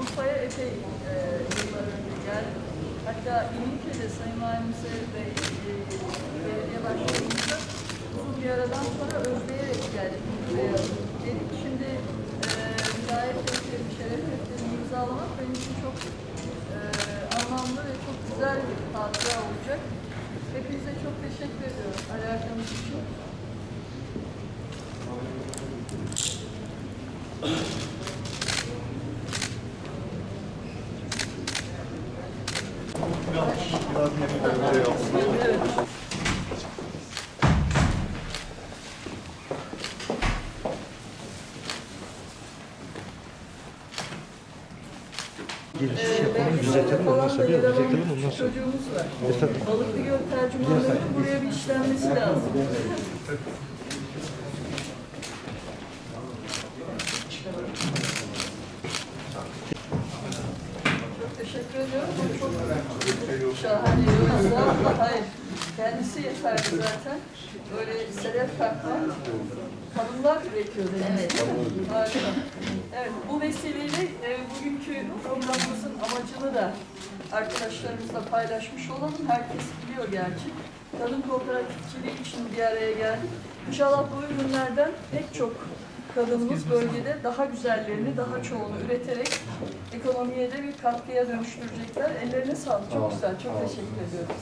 Urfa'ya epey e, yıllar önce geldim. Hatta İnike'de Sayın Valimize ve e, belediye başkanımıza uzun bir aradan sonra özleyerek geldik. Buraya dedik. Şimdi e, vilayet defterini, şeref defterini imzalamak benim için çok e, anlamlı ve çok güzel bir hatıra olacak. Hepinize çok teşekkür ediyorum alakanız için. Evet. Giriş yapalım, düzeltelim ondan sonra, da düzeltelim ondan sonra. Çocuğumuz var. Efendim? Balıklı Göl tercümanlığının buraya bir işlenmesi lazım. Çok teşekkür ediyorum. Bu çok şahane. Yoksa hayır. Kendisi yeterli zaten. Böyle sedef takma. Kadınlar üretiyor değil mi? Harika. Evet, bu vesileyle e, bugünkü programımızın amacını da arkadaşlarımızla paylaşmış olalım. Herkes biliyor gerçi. Kadın kooperatifçiliği için bir araya geldik. İnşallah bu ürünlerden pek çok kadınımız bölgede daha güzellerini, daha çoğunu üreterek ekonomiye de bir katkıya dönüştürecekler. Ellerine sağlık. Çok güzel. Çok teşekkür ediyorum.